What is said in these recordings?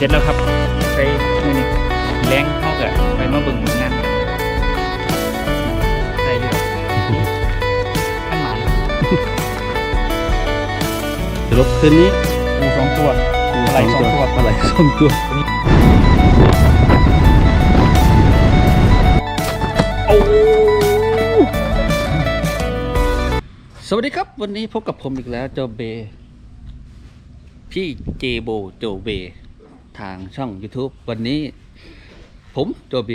เสร็จแล้วครับไปมือนี่แรงเท่ากับไปมาเบิ่งผลงานใส่อยู่ขั้นหมายสรุปคืนนี้ปูสองตัวปลาไหลสองตัวปลาไหลสองตัวโอ้สวัสดีครับ วันนี้พบกับผมอีกแล้วโจเบ พี่เจโบโจเบ ทางช่อง YouTube วันนี้ ผมโจเบ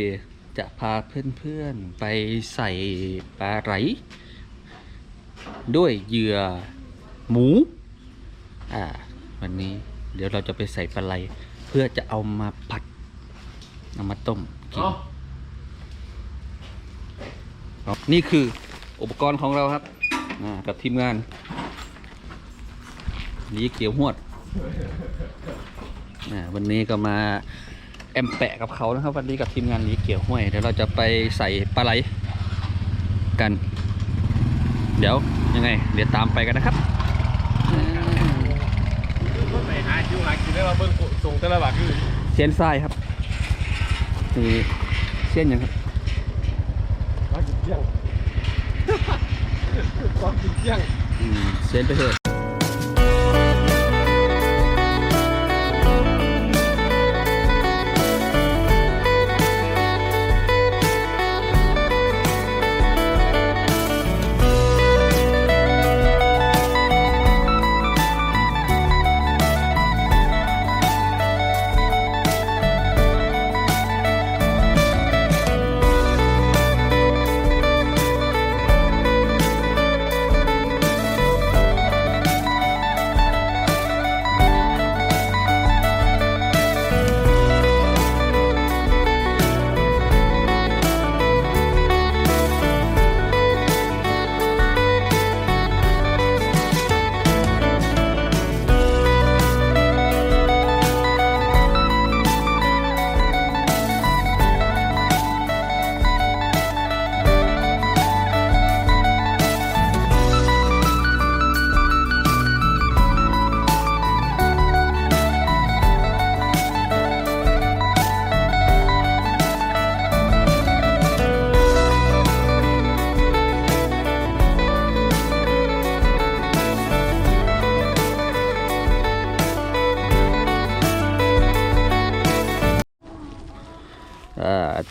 จะพาเพื่อนๆไปใส่ปลาไหลด้วยเหยื่อหมู อ่า วันนี้เดี๋ยวเราจะไปใส่ปลาไหลเพื่อจะเอามาผัดเอามาต้มกินครับนี่คืออุปกรณ์ของเราครับอ่ากับทีมงานหลีเกี่ยวหวดอ่า วันนี้ก็มาแอมแปะกับเขานะครับ วันนี้กับทีมงานหลีเกี่ยวห้วยเดี๋ยวเราจะไปใส่ปลาไหลกัน เดี๋ยวยังไง เดี๋ยวตามไปกันนะครับอ่าไปหาคิวหาคิวได้ว่าเบิ่งส่งแต่ละบาทคือเส้นทรายครับนี่เส้นยังครับว่ากินเที่ยงว่ากินเที่ยงอืมเส้นไปเถอะ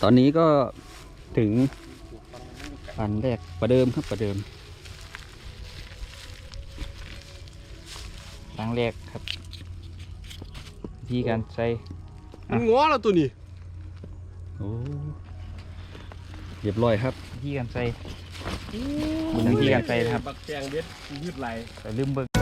ตอนนี้ก็ถึงอันแรกประเดิมครับประเดิมครั้งแรกครับวิธีการใส่มันง้อแล้วตัวนี้โอ้เรียบร้อยครับวิธีการใส่วิธีการใส่นะครับ บักแกงเด็ดยืดไหลแต่ลืมเบิ่ง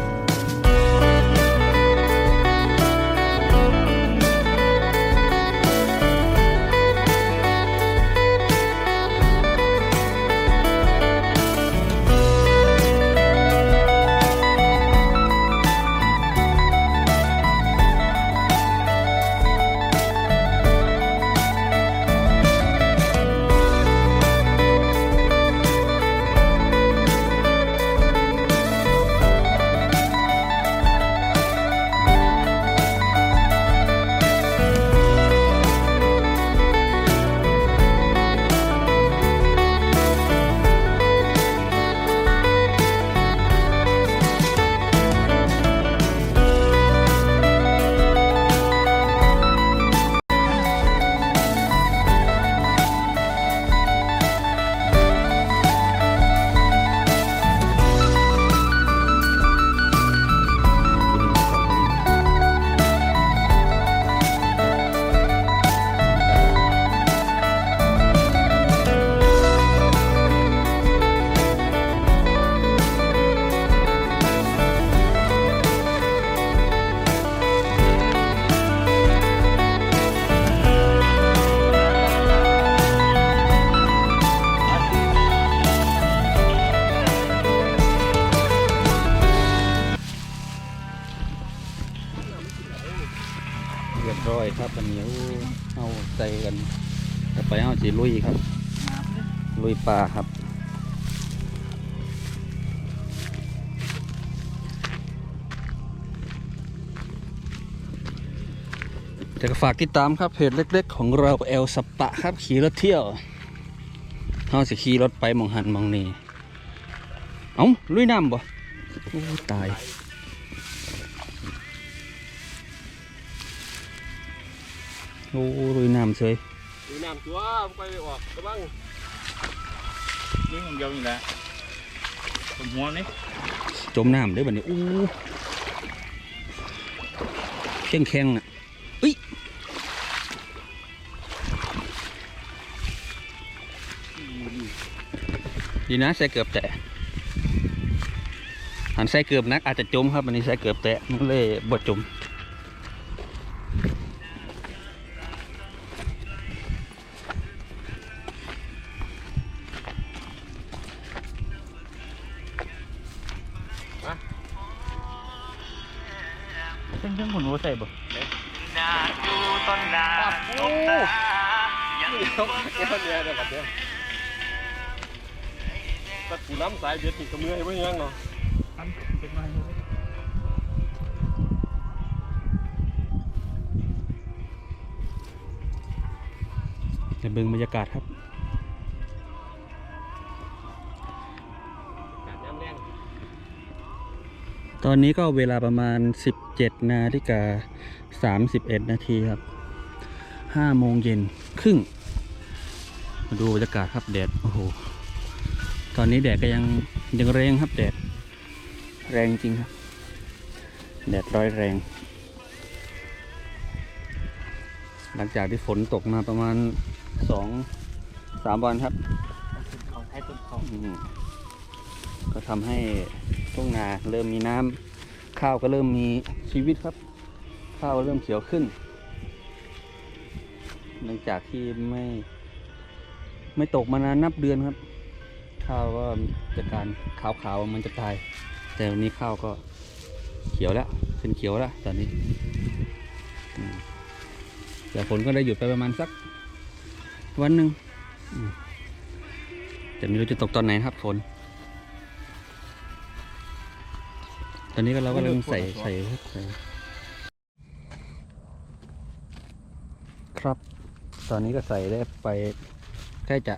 แต่ก็ฝากติดตามครับเพจเล็ก ๆ ของเราเอลสปะครับขี่รถเที่ยวเราสิขี่รถไปหมองหันหมองนี่เอ้าลุยน้ำบ่โอ้ตายโอ้ลุยน้ำเฉยดูน้ำตัวไปออกกระบังนี่ของเดียวนี่แหละผมหัวนี่จมน้ำได้อบัดนี้อู้แข็งแข็งๆอะ ดีนะใส่เกือบแตะหันใส่เกือบนักอาจจะจมครับอันนี้ใส่เกือบแตะมันเลยบดจมายเบียดติดกระเมือให้ไม่ยังเนาะอันเป็นไงจะเบิ่งบรรยากาศครับการน้ำแรงตอนนี้ก็เวลาประมาณ 17 นาฬิกา 31 นาทีครับ 5 โมงเย็นครึ่ง มาดูบรรยากาศครับแดด โอ้โหต อนนี้แดดก็ยังยังแรงครับแดดแรงจริงครับ แดดร้อยแรง หลังจากที่ฝนตกมาประมาณ2-3วันครับเขาไทยต้นขอืมก็ทำให้ทุ่งนาเริ่มมีน้ำข้าวก็เริ่มมีชีวิตครับ ข้าวเริ่มเขียวขึ้นหลังจากที่ไม่ ไม่ตกมานานนับเดือนครับ ข้าวก็จากการขาวๆมันจะตาย แต่วันนี้ข้าวก็เขียวแล้วขึ้นเขียวแล้วตอนนี้อืมแต่ฝนก็ได้หยุดไปประมาณสัก วันหนึ่งอืมแต่ไม่รู้จะตกตอนไหนนะครับฝนตอนนี้ก็เราก็เริ่มใส่ใส่ใส่ครับ ตอนนี้ก็ใส่ได้ไปใกล้จะ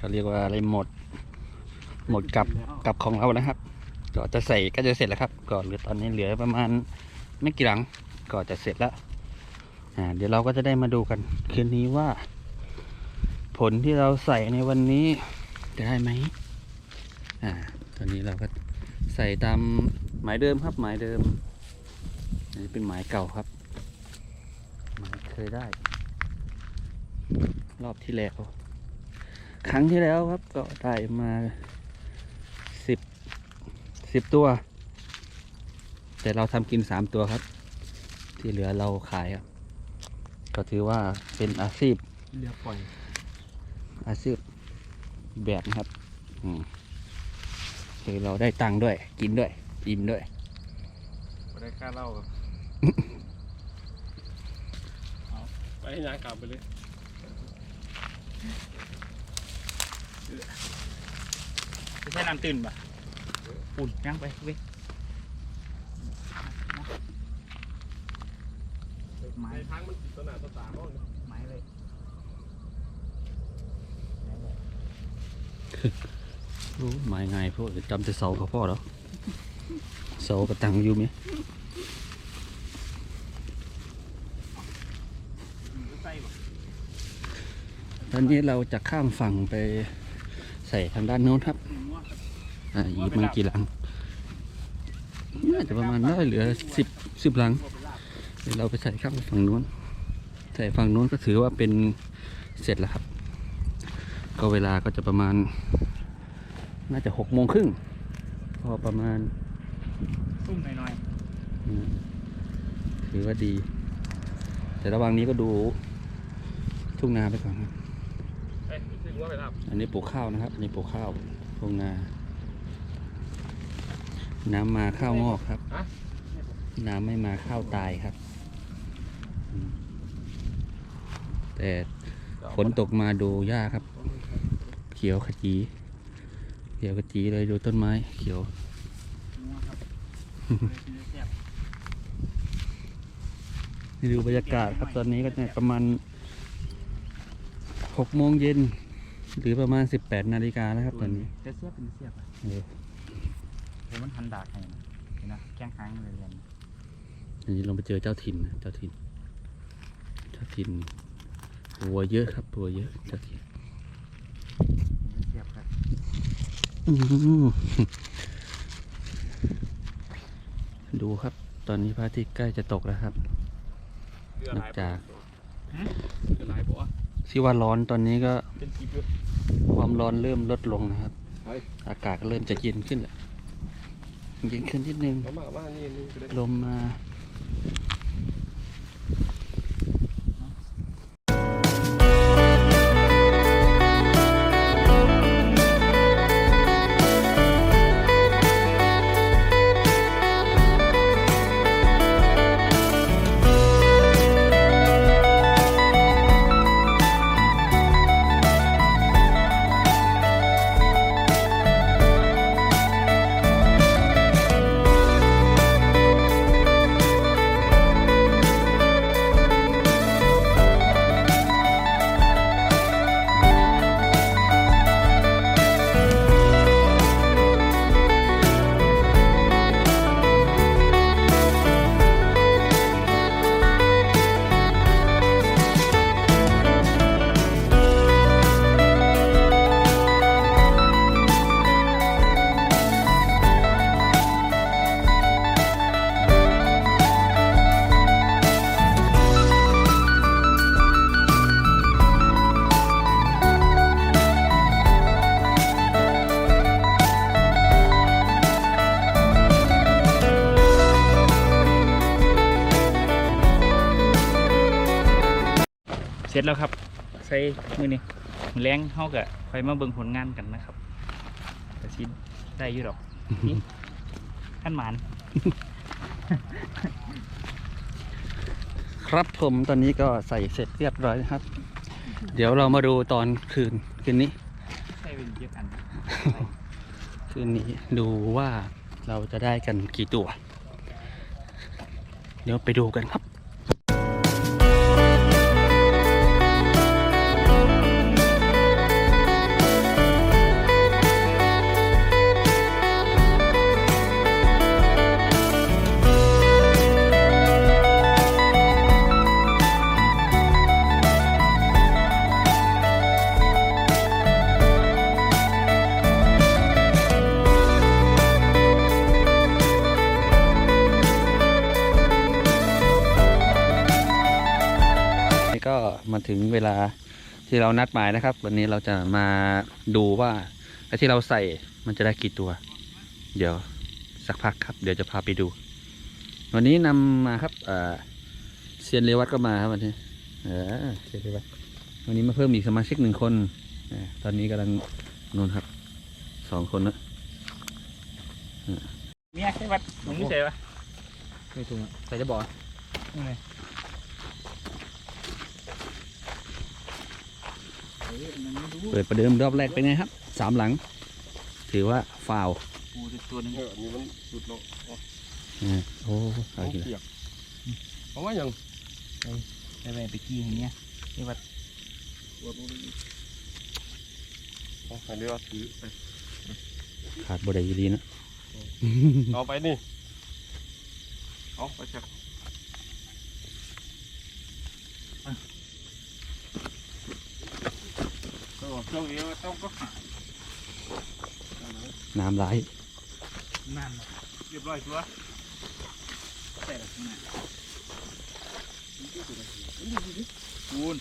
เขาเรียกว่าอะไรหมด หมดกับกับของเรานะครับ ก็จะใส่ก็จะเสร็จแล้วครับก็เหลือตอนนี้เหลือประมาณไม่กี่หลังก็จะเสร็จแล้วอ่าเดี๋ยวเราก็จะได้มาดูกันคืนนี้ว่า ผลที่เราใส่ในวันนี้จะได้ไหมอ่า ตอนนี้เราก็ใส่ตามหมายเดิมครับ หมายเดิมอันนี้เป็นหมายเก่าครับหมายเคยได้ รอบที่แล้ว ครั้งที่แล้วครับก็ได้มาสิบสิบตัว แต่เราทำกินสามตัวครับ ที่เหลือเราขายครับก็ถือว่าเป็นอาชีพเรือปล่อย อาชีพแบบนะครับอืมคือเราได้ตังค์ด้วย กินด้วยอิ่มด้วยไม่ได้ค่าเหล้าครับไปให้ยางกลับไปเลย ไม่ใช่น้ำตื่นป่ะอุ่นย่างไปเว้ยไม้ในทางมันติดตนาตาตาเขาเนี่ยไม้เลยรู้หมายไงพวกจำแต่เสากับพ่อแล้วเสากับตังอยู่ไหมใส่ป่ะตอนนี้เราจะข้ามฝั่งไป ใส่ทางด้านโน้นครับ อ่าอีกมันกี่หลัง น่าจะประมาณได้เหลือสิบสิบหลัง เดี๋ยวเราไปใส่ข้ามฝั่งนู้น ใส่ฝั่งนู้นก็ถือว่าเป็นเสร็จแล้วครับ ก็เวลาก็จะประมาณ น่าจะหกโมงครึ่งพอประมาณซุ่มหน่อยอืมถือว่าดี แต่ระหว่างนี้ก็ดูทุ่งนาไปก่อนครับเอ้ยซื้อหัวไปทอันนี้ปลูกข้าวนะครับอันนี้ปลูกข้าวทุ่งนา น้ำมาข้าวงอกครับ น้ำไม่มาข้าวตายครับอืมแต่ำฝนตกมาดูหญ้าครับ เขียวขจี เขียวขจีเลยดูต้นไม้ เขียวๆนัวครับแซ่บนี่ดูบรรยากาศครับตอนนี้ก็เนี่ยประมาณหกโมงเย็น หรือประมาณสิบแปดนาฬิกาแล้วครับตอนนี้จะเสียบเป็นเสียบอะเออเดี๋ยวมันทันดากให้นะเห็นนะแข้งค้างเลยเรียนอันนี้ลงไปเจอเจ้าถิ่นนะเจ้าถิ่น เจ้าถิ่นวัวเยอะครับวัวเยอะเจ้าถิ่นเสียบครับอื้อหือดูครับ ตอนนี้พระอาทิตย์ใกล้จะตกแล้วครับนอกจากเดือดหลายบ่ ที่ว่าร้อนตอนนี้ก็เป็นกีบอยู่ความร้อนเริ่มลดลงนะครับเฮ้ยอากาศก็เริ่มจะเย็นขึ้นแล้วเย็นขึ้นนิดนึงมามามานี่นี่ก็ได้ลมมา เสร็จแล้วครับ ใส่มือนี่มือแรงเข้ากับไปมาเบิ่งผลงานกันนะครับแต่ชิ้นได้อยู่หรอกนี่ขั้นหมาน ครับผมตอนนี้ก็ใส่เสร็จเรียบร้อยนะครับ เดี๋ยวเรามาดูตอนคืนคืนนี้ใส่เป็นเยอะกันคืนนี้ดูว่าเราจะได้กันกี่ตัว เดี๋ยวไปดูกันครับ ลาที่เรานัดหมายนะครับ วันนี้เราจะมาดูว่าไอ้ที่เราใส่มันจะได้กี่ตัว เดี๋ยวสักพักครับ เดี๋ยวจะพาไปดู วันนี้นำมาครับเอ่อเซียนเรวัตก็มาครับวันนี้เออเซียนเรวัตวันนี้มาเพิ่มอีกสมาชิกหนึ่งคนเออตอนนี้กำลังนู่นครับสองคนนะเนี่ยใช่วัดหลวงพี่ใส่ปะไม่ถูกใส่จะบอกนี่ เลยเปิดประเดิมรอบแรกเป็นไงครับสามหลัง ถือว่าฟาวล์ปูตัวหนึงเออนี่มันสุดลงอ่าโอ้เอาเอาอีกแล้วเปียกเอาว่ายังได้ไปไปกี้อย่างเงี้ยนี่วัดวัดลงไปเอาใส่เรือถือไปขาดบไดอยู่ดีนะเอาไปนี่เอาไปจับก็ บอกช่วงนี้ว่าต้องก็หาน้ำไหลนั่นน่ะเรียบร้อยชัวร์ใส่แบบนี้ปูน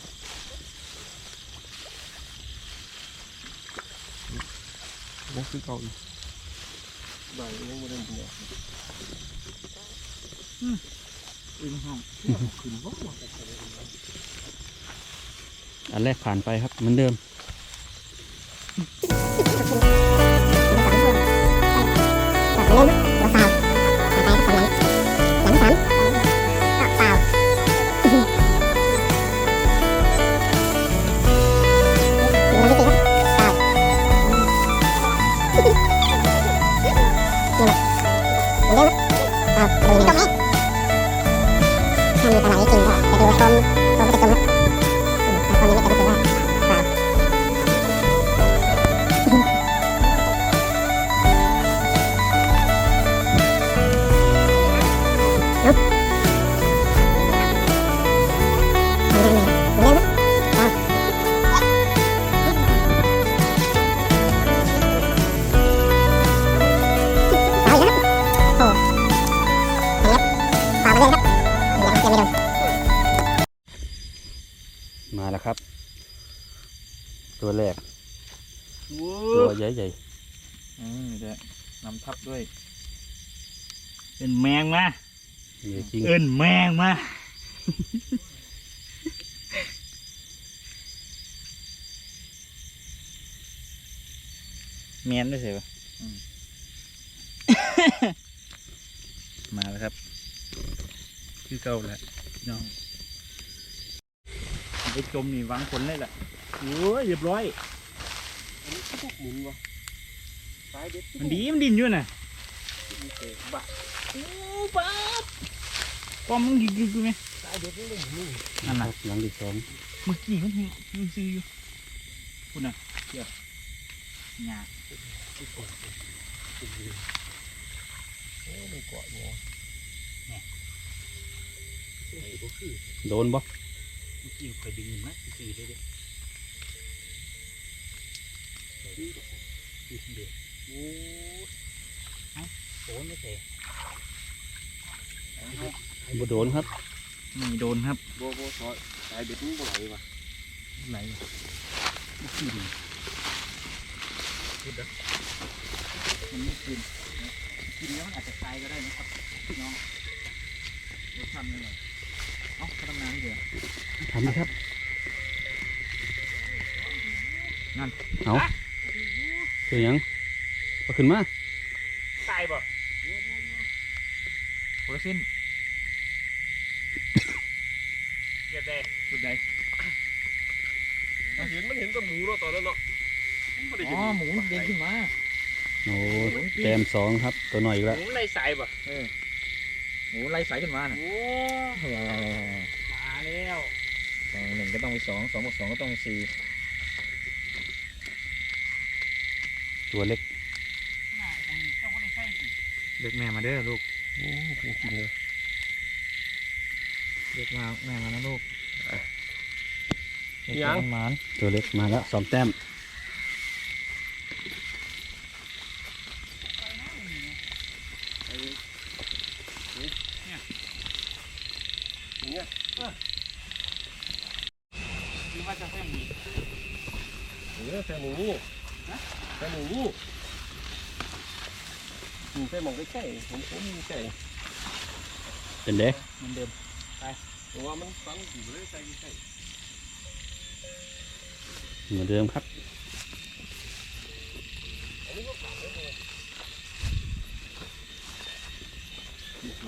นั่นคือเก่าอีกได้ยังไม่ได้กินเลยอึ้งห้องขึ้นบ่อันแรกผ่านไปครับเหมือนเดิม เล่ ตัวแรกโอ้ตัวใหญ่อืมเดี๋ยวนำทับด้วย เป็นแมงมาๆใหญ่จริงเอิ้นแมงมาแมนด้วยใช่ปะอืมมาแล้วครับ คือเก่าแหละพี่น้องไปจมนี่หวังผลเลยแหละ โอ้ยเรียบร้อยอันนี้ก็พวกหมุนวะสายเด็ดมันดีมันดินอยู่น่ะบะโอ้ป๊าบป้อมมึงยิงยิงกูไหมสายเด็ดนี่เลยหมุนนั่นคน่ะรับหลังที่สองเมื่อกี้มันมันซื้ออยู่คุณน่ะเดี๋ยวหยาที่ก่อนโอ้ไม่เกาะหัวเนี่ยไอ้ก็คือโดนบ่เมื่อกี้เคยดึงมาซื้อเลยเด้ซื้อกับซื้อเด็ดโอ้โดนไม่เตะบโดนครับไม่โดนครับโบโบซอยสายเด็ดนี่บ่ไหลวะไหลเมื่อกี้ดิพูดนะมันไม่กินกินแล้วมันอาจจะตายก็ได้นะครับพี่น้องรสชาติมันอร่อยเอ้าเขาทำงานนี่เดี๋ยวทำไหมครับนั่นเอา ตัวหยังเอาขึ้นมาตายบ่โคลาซินเก็บได้สุดใดมันเห็นมันเห็นกับหมูเนาะตอนนั้นเนาะมันบ่ได้อ๋เห็อนหมูมันเด้งขึ้นมาโอ้แต้มสองครับ ตัวหน่อยอีกหแล้วมูไล่สายบ่เออหมูไล่สายขึ้นมาน่ะโอ้มาแล้วสองหนึ่งก็ต้องมีสองสองบวกสองก็ต้องมีสี่ ตัวเล็ก เด็กแม่มาเด้อลูกโหจริงๆเลยเด็กมาแม่มานะลูกเด็กยังหมานตัวเล็กมาแล้วสองแต้ม เนี่ย คิดว่าจะแค่มี เออแค่หมูนี่แค่หมูนี่อืมแค่มอง ใกล้ๆผมผมมีใกล้เป็นเด้เหมือนเดิมเพราะว่ามันฟังอยู่เลยใกล้ใกล้เหมือนเดิมครับโอ้โห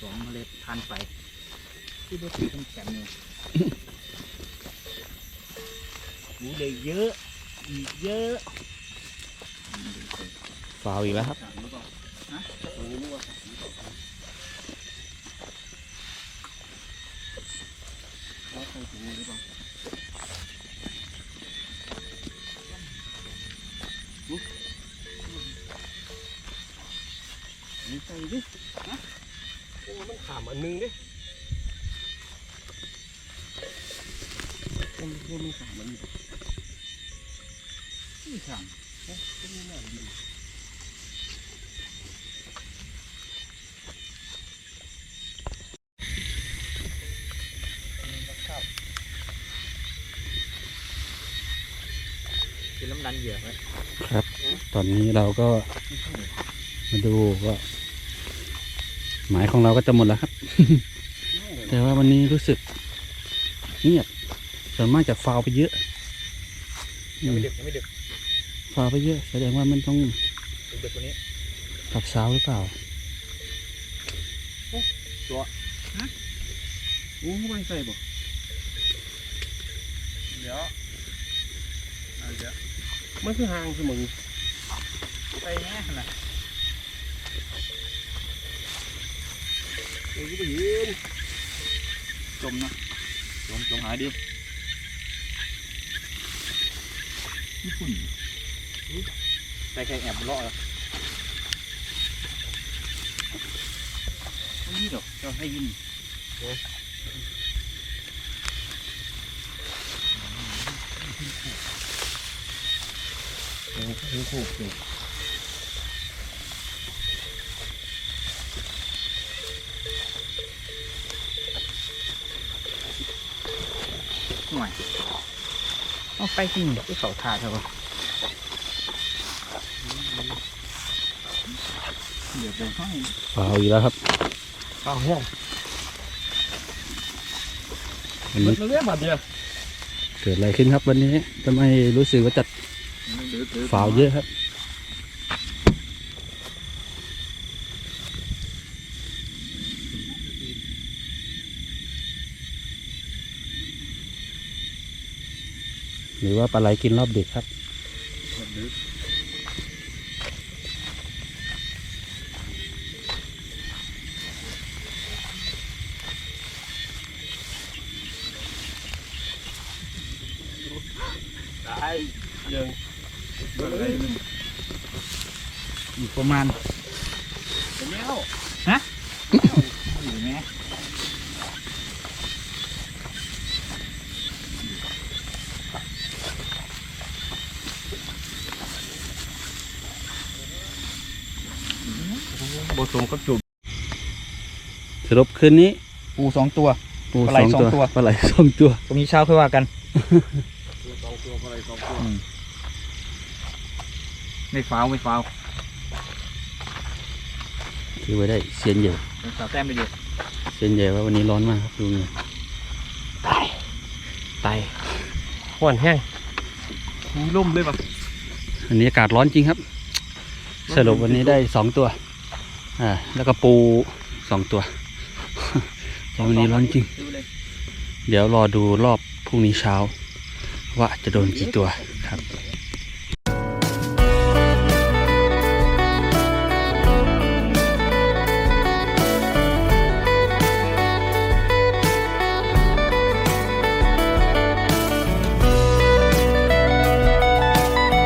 สองเมล็ดทานไปที่ได้ถือเป็นแขนเนี่ยมีเลยเยอะอีกเยอะ ฟาวอีกแล้วครับมีใจดิฮะโอ้มันขามอันหนึงดิมันมันขามอันนี้ที่สามก็ไม่น่าดี คือน้ำ ดันเหยื่อไว้ตอนนี้เราก็มาดูว่าหมายของเราก็จะหมดแล้วครับ แต่ว่าวันนี้รู้สึกเงียบส่วนมากจะฟาวไปเยอะอืยังมไม่ดึกยังไม่ดึกฟาวไปเยอะ แสดงว่ามันต้องดึกดึกกว่านี้ขับสาวหรือเปล่าโอ้ไม่ใส่บ่เดี๋ยวเอาเดี๋ยว มันคือหางเสมอไปแน่ขนาดเอ้ยก็ไปยืนจมเนาะจมจมหายดิญี่ปุ่นใครใครแอบบนเลาะแล้วไม่มีดอกเจ้าให้ยิน โอ้โหคู่คู่หน่อยเอาไปกินที่เขาทาเถอะวะเดี๋ยวไปให้เปล่าอีกแล้วครับเปล่าแห้งวันมันนี้เรียกบาดเดียวเกิดอะไรขึ้นครับวันนี้ทำไมรู้สึกว่าจัด ฝาวเยอะครับหรือว่าปลาไหลกินรอบดึกครับตายยัง อะไรมันอยู่ประมาณเป็นแล้วอยู่ไหมบสมกับจุ่มสรุปคืนนี้ปูสองตัว ปูปลาไหลสองตัว ปลาไหลสองตัว ตรงนี้เช้าค่อยว่ากันสองตัวอะไรสองตัว ไม่ฟาวไม่ฟาวถือไว้ได้เซียนใหญ่สาวแต้มไปอยู่เซียนใหญ่ว่าวันนี้ร้อนมากครับดูเนี่ยตายห้วนแห้งมีร่มเลยปะอันนี้อากาศร้อนจริงครับ สรุปวันนี้ได้สองตัว อ่า แล้วก็ปูสองตัววันนี้ร้อนจริงดูเลยเดี๋ยวรอดูรอบพรุ่งนี้เช้า ว่าจะโดนกี่ตัวครับแ